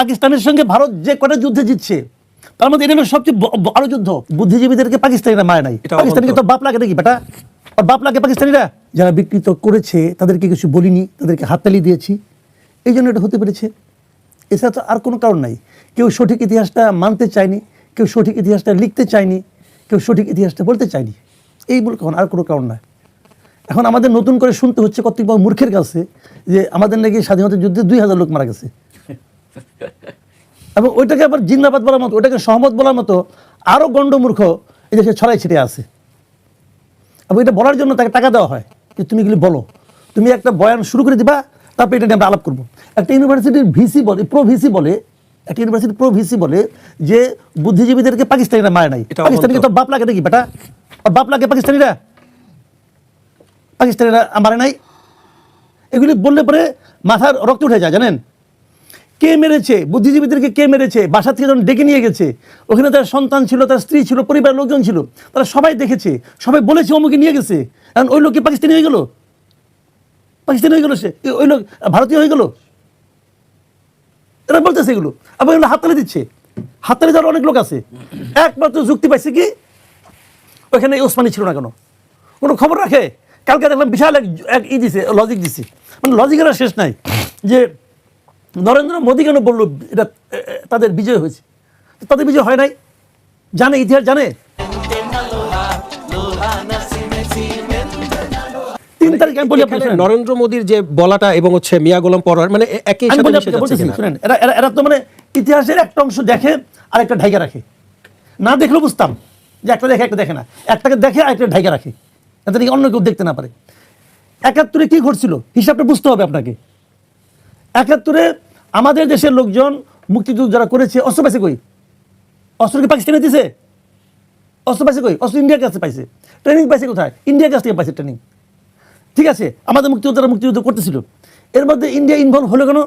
পাকিস্তানের সঙ্গে ভারত যে কটা যুদ্ধে জিতছে তার মধ্যে এটা হলো সবচেয়ে বড় যুদ্ধ। বুদ্ধিজীবীদেরকে পাকিস্তানিরা মায় নাই। এটা পাকিস্তানিকে তো বাপ লাগে নাকি বেটা? আর বাপ লাগে পাকিস্তানিরা? যারা বিকৃত করেছে তাদেরকে কিছু বলিনি তাদেরকে হাততালি দিয়েছি। এই জন্য এটা হতে পেরেছে। এছাড়া তো আর কোনো কারণ নাই। কেউ সঠিক ইতিহাসটা মানতে চায়নি কেউ সঠিক ইতিহাসটা লিখতে চায়নি কেউ সঠিক ইতিহাসটা বলতে চায়নি। এই মূল কারণ আর কোনো কারণ নয় এখন আমাদের নতুন করে শুনতে হচ্ছে কর্তৃপক্ষ মূর্খের কাছে যে আমাদের নাকি স্বাধীনতা যুদ্ধে দুই হাজার লোক মারা গেছে। এবং ওইটাকে আবার জিন্দাবাদ বলার মতো ওইটাকে সহমত বলার মতো আরও গণ্ডমূর্খ এই দেশে ছড়াই ছিটে আছে। এবং এটা বলার জন্য তাকে টাকা দেওয়া হয় যে তুমি এগুলি বলো। তুমি একটা বয়ান শুরু করে দিবা তারপর এটা নিয়ে আমরা আলাপ করব। একটা ইউনিভার্সিটির ভিসি বলে প্রো ভিসি বলে একটা ইউনিভার্সিটির প্রো ভিসি বলে যে বুদ্ধিজীবীদেরকে পাকিস্তানিরা মারে নাই। এটা পাকিস্তানিকে তো বাপ লাগে নাকি বেটা? আর বাপ লাগে পাকিস্তানিরা? পাকিস্তানিরা মারে নাই। এগুলি বললে পরে মাথার রক্ত উঠে যায় জানেন? কে মেরেছে? বুদ্ধিজীবীদেরকে কে মেরেছে? বাসা থেকে যখন ডেকে নিয়ে গেছে, ওখানে তার সন্তান ছিল, তার স্ত্রী ছিল, পরিবারের লোকজন ছিল, তারা সবাই দেখেছে, সবাই বলেছে অমুকে নিয়ে গেছে। এখন ওই লোক কি পাকিস্তানি হয়ে গেল? পাকিস্তানি হয়ে গেল সে? ওই লোক ভারতীয় হয়ে গেল? এরা বলতেছে এগুলো। আবার এগুলো হাততালি দিচ্ছে। হাততালি দেওয়ার অনেক লোক আছে। একমাত্র যুক্তি পাইছে কি? ওখানে ওসমানি ছিল না কেন? কোনো খবর রাখে? কালকে দেখলাম বিশাল এক ই দিছে লজিক দিছে। মানে লজিকের শেষ নাই যে নরেন্দ্র মোদী কেন বলল এটা তাদের বিজয় হয়েছে? তাদের বিজয় হয় নাই? জানে ইতিহাস জানে? তিন তারিখ আমি বলি। নরেন্দ্র মোদীর যে বলাটা এবং হচ্ছে মিয়া গোলাম পরোয়ার মানে একই? শুনেন এরা তো মানে ইতিহাসের একটা অংশ দেখে আর একটা ঢাইকা রাখে। না দেখলেও বুঝতাম যে একটা দেখে একটা দেখে না। একটাকে দেখে আর একটা ঢাইকা রাখে। যাতে অন্য কেউ দেখতে না পারে। একাত্তরে কি ঘটছিল? হিসাবটা বুঝতে হবে আপনাকে। একাত্তরে আমাদের দেশের লোকজন মুক্তিযুদ্ধ যারা করেছে, অস্ত্র পাইছে কই? অস্ত্র কি পাকিস্তানে দিছে? অস্ত্র পাইছে কই? অস্ত্র ইন্ডিয়ার কাছে পাইছে। ট্রেনিং পাইছে কোথায়? ইন্ডিয়ার কাছ থেকে পাইছে ট্রেনিং ঠিক আছে, আমাদের মুক্তিযোদ্ধারা মুক্তিযুদ্ধ করতেছিল, এর মধ্যে ইন্ডিয়া ইনভলভ হলো কেন?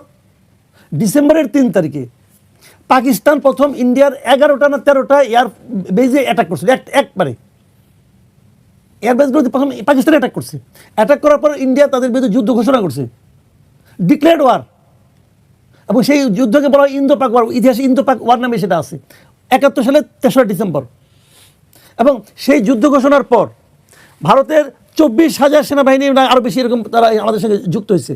ডিসেম্বরের তিন তারিখে পাকিস্তান প্রথম ইন্ডিয়ার এগারোটা না তেরোটা এয়ার বেজে অ্যাটাক করছিল, এক, একবারে। এয়ার বেসগুলোতে প্রথম পাকিস্তানে অ্যাটাক করছে। অ্যাটাক করার পর ইন্ডিয়া তাদের বিরুদ্ধে যুদ্ধ ঘোষণা করছে। ডিক্লেয়ার্ড ওয়ার এবং সেই যুদ্ধকে বলা হয় ইন্দো পাক ওয়ার ইতিহাসে ইন্দো পাক ওয়ার নামে সেটা আছে। একাত্তর সালে তেসরা ডিসেম্বর। এবং সেই যুদ্ধ ঘোষণার পর ভারতের চব্বিশ হাজার সেনাবাহিনী না আরও বেশি এরকম তারা আমাদের সঙ্গে যুক্ত হয়েছে।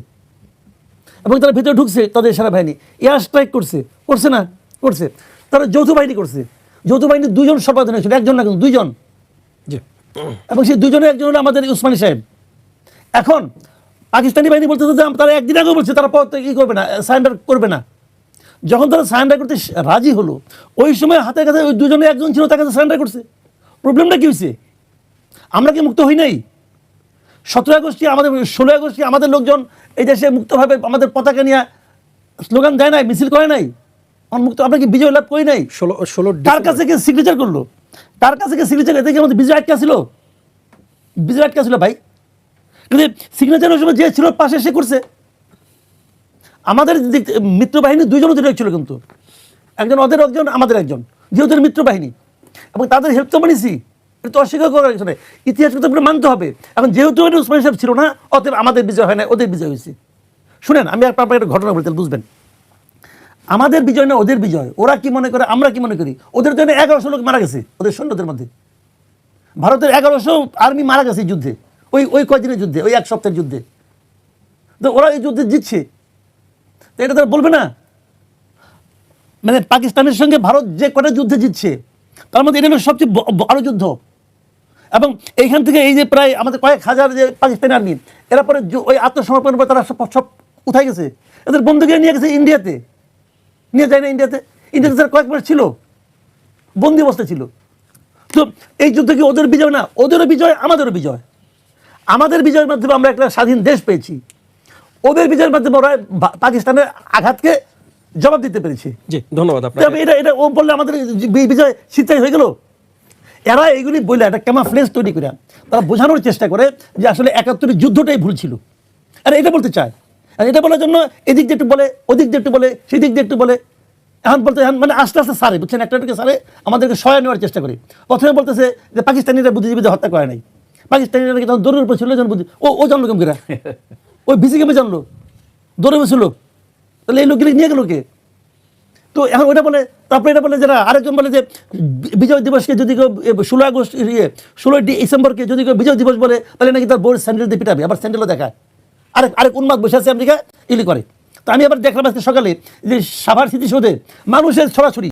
এবং তারা ভিতরে ঢুকছে তাদের সেনাবাহিনী। এয়ার স্ট্রাইক করছে। করছে না করছে। তারা যৌথ বাহিনী করছে। যৌথ বাহিনীর দুজন সর্বাধিনায়ক ছিল একজন না কিন্তু দুইজন। এবং সেই দুজনের একজন হলো আমাদের উসমানী সাহেব। এখন পাকিস্তানি বাহিনী বলতেছে যে তারা একদিন আগেও বলছে তারা পর থেকে করবে না সারেন্ডার করবে না। যখন তারা সারেন্ডার করতে রাজি হলো ওই সময় হাতের কাছে ওই দুজনে একজন ছিল তার কাছে সারেন্ডার করছে। প্রবলেমটা কী হয়েছে? আমরা কি মুক্ত হই নাই? সতেরো আগস্টে আমাদের ষোলো আগস্টে আমাদের লোকজন এই দেশে মুক্তভাবে আমাদের পতাকা নিয়ে স্লোগান দেয় নাই মিছিল করে নাই? মুক্ত আমরা কি বিজয় লাভ করি নাই? ষোলো ষোলো কার কাছে কে সিগনেচার করল? কার কাছে কে সিগনেচার এতে কি আমাদের বিজয় আটকা ছিল বিজয় আটকা ছিল ভাই। কিন্তু সিগনেচার ওই সময় যে ছিল, পাশে সে করছে। আমাদের দিক- মিত্র বাহিনী দুইজন অধিনায়ক ছিল কিন্তু। একজন ওদের, একজন আমাদের একজন যেহেতু এরা মিত্র বাহিনী। এবং তাদের হেল্প তো মানিছি এটা তো অস্বীকার করার কিছু নেই। ইতিহাসকে তো আপনাকে মানতে হবে। এখন যেহেতু এটা উসমান সাহেব ছিল না, অতএব আমাদের বিজয় হয় না ওদের বিজয় হয়েছে। শুনেন, আমি আপনার একটা ঘটনা বলি তাহলে বুঝবেন? আমাদের বিজয় না ওদের বিজয়? ওরা কি মনে করে, আমরা কি মনে করি? ওদের জন্য এগারোশো লোক মারা গেছে, ওদের সৈন্যদের মধ্যে। ভারতের এগারোশো আর্মি মারা গেছে যুদ্ধে। ওই ওই কয়দিনের যুদ্ধে? ওই এক সপ্তাহের যুদ্ধে। তো ওরা এই যুদ্ধে জিতছে। তো এটা তারা বলবে না। মানে পাকিস্তানের সঙ্গে ভারত যে কটা যুদ্ধে জিতছে, তার মধ্যে এটা সবচেয়ে বড় যুদ্ধ। এবং এইখান থেকে এই যে প্রায় আমাদের কয়েক হাজার যে পাকিস্তানি আর্মি, এরা পরে ওই আত্মসমর্পণের পর তারা সব সব কোথায় গেছে। এদের বন্ধুকে নিয়ে গেছে ইন্ডিয়াতে। নিয়ে যায় না ইন্ডিয়াতে। ইন্ডিয়াতে তারা কয়েক মাস ছিল। বন্দি অবস্থায় ছিল। তো এই যুদ্ধ কি ওদের বিজয় না? ওদেরও বিজয়, আমাদেরও বিজয়। আমাদের বিজয়ের মাধ্যমে আমরা একটা স্বাধীন দেশ পেয়েছি। ওদের বিজয়ের মাধ্যমে ওরা পাকিস্তানের আঘাতকে জবাব দিতে পেরেছি। জি ধন্যবাদ আপনাকে। এটা এটা ও বললে আমাদের বিজয় শীতাই হয়ে গেল। এরা এইগুলি বলে একটা ক্যামাফ্লেজ তৈরি করে। তারা বোঝানোর চেষ্টা করে যে আসলে একাত্তরের যুদ্ধটাই ভুল ছিল। আর এটা বলতে চায়। আর এটা বলার জন্য এদিক দিয়ে একটু বলে ওদিক দিয়ে একটু বলে সেদিক দিয়ে একটু বলে। এখন বলতে এখন মানে আস্তে আস্তে সারে বুঝছেন? একটা একটা সারে আমাদেরকে সহায় নেওয়ার চেষ্টা করে। প্রথমে বলতেছে যে পাকিস্তানিরা বুদ্ধিজীবীদের হত্যা করে নাই। পাকিস্তানিরা নাকি তখন দৌড়ের উপর ছিল যখন ও ও জানলো কেমন করে? ওই বিসি কেমন জানলো দৌড়ে বসে লোক তাহলে এই লোকগুলি নিয়ে গেল কে? তো এখন ওটা বলে, তারপরে এটা বলে যারা আরেকজন বলে যে, বিজয় দিবসকে যদি কেউ ষোলো আগস্ট ইয়ে ষোলোই ডিসেম্বরকে যদি কেউ বিজয় দিবস বলে, তাহলে নাকি তার বোর্ড স্যান্ডেল দিয়ে পিটাবে, আবার স্যান্ডেলও দেখায়। আরেক আরেক উন্মাদ বসে আছে আমেরিকা, ইলি করে। তো আমি আবার দেখলাম আজকে সকালে যে সাভার স্মৃতিসৌধে মানুষের ছড়াছড়ি।